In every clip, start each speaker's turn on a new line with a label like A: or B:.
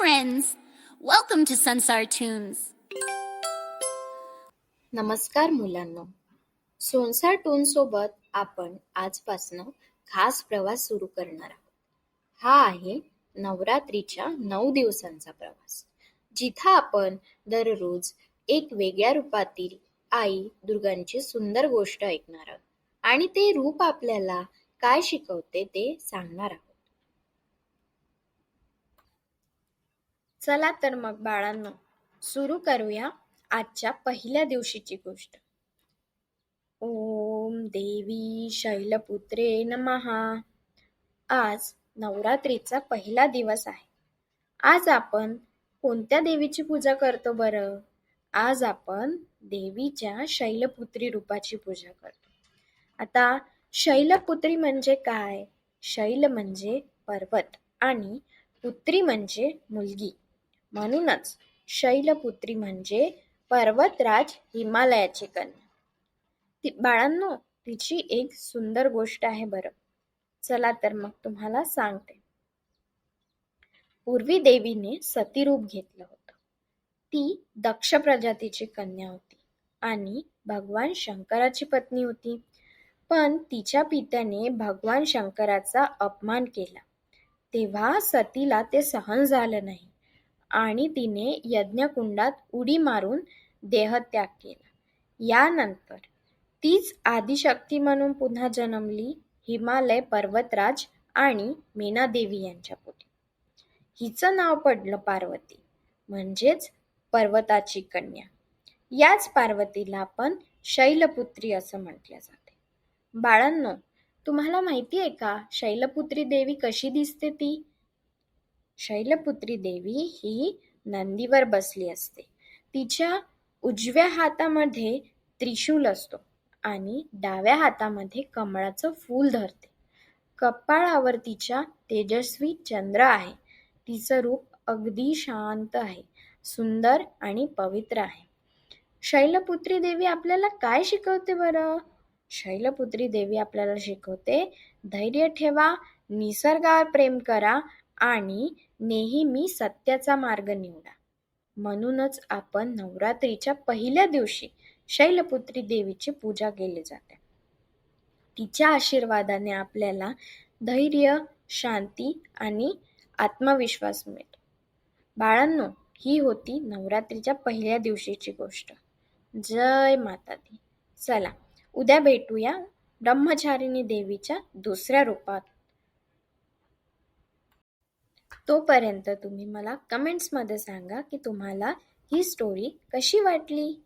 A: friends. Welcome to Sunsar Tunes.
B: नमस्कार मुलांनो सोनसार टून सोबत आपण आजपासनं खास प्रवास सुरू करणार आहोत हा आहे नवरात्रीच्या नऊ दिवसांचा प्रवास जिथं आपण दररोज एक वेगळ्या रूपातील आई दुर्गांची सुंदर गोष्ट ऐकणार आहोत आणि ते रूप आपल्याला काय शिकवते ते सांगणार आहोत चला तर मग बाळांनो सुरू करूया आजच्या पहिल्या दिवशीची गोष्ट. ओम देवी शैलपुत्रे नमहा आज नवरात्रीचा पहिला दिवस आहे. आज आपण कोणत्या देवीची पूजा करतो बरं? आज आपण देवीच्या शैलपुत्री रूपाची पूजा करतो. आता शैलपुत्री म्हणजे काय? शैल म्हणजे पर्वत आणि पुत्री म्हणजे मुलगी. म्हणूनच शैलपुत्री म्हणजे पर्वतराज हिमालयाची कन्या. ती बाळांनो तिची एक सुंदर गोष्ट आहे बरं. चला तर मग तुम्हाला सांगते. पूर्वी देवीने सतीरूप घेतलं होतं. ती दक्ष प्रजातीची कन्या होती आणि भगवान शंकराची पत्नी होती. पण तिच्या पित्याने भगवान शंकराचा अपमान केला. तेव्हा सतीला ते सहन झालं नाही. आणि तिने यज्ञकुंडात उडी मारून देहत्याग केला. यानंतर तीच आदिशक्ती म्हणून पुन्हा जन्मली हिमालय पर्वतराज आणि मीनादेवी यांच्या पोटी. हिचं नाव पडलं पार्वती म्हणजेच पर्वताची कन्या. याच पार्वतीला आपण शैलपुत्री असं म्हटलं जाते. बाळांनो तुम्हाला माहिती आहे का शैलपुत्री देवी कशी दिसते ती? शैलपुत्री देवी ही नंदीवर बसली असते. तिच्या उजव्या हातामध्ये त्रिशूल असतो आणि डाव्या हातामध्ये कमळाचं फूल धरते. कपाळावर तिच्या तेजस्वी चंद्र आहे. तिचं रूप अगदी शांत आहे सुंदर आणि पवित्र आहे. शैलपुत्री देवी आपल्याला काय शिकवते बरं? शैलपुत्री देवी आपल्याला शिकवते धैर्य ठेवा निसर्गावर प्रेम करा आणि नेहमी सत्याचा मार्ग निवडा. म्हणूनच आपण नवरात्रीच्या पहिल्या दिवशी शैलपुत्री देवीची पूजा केली जाते. तिच्या आशीर्वादाने आपल्याला धैर्य शांती आणि आत्मविश्वास मिळतो. बाळांनो ही होती नवरात्रीच्या पहिल्या दिवशीची गोष्ट. जय माता दी चला उद्या भेटूया ब्रह्मचारिणी देवीच्या दुसऱ्या रूपात. तोपर्यंत तुम्ही मला कमेंट्समध्ये सांगा की तुम्हाला ही स्टोरी कशी वाटली.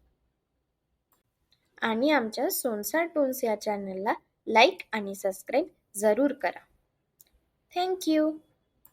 B: आणि आमच्या सोनसार टोन्स या चॅनलला लाईक आणि सबस्क्राईब जरूर करा. थँक्यू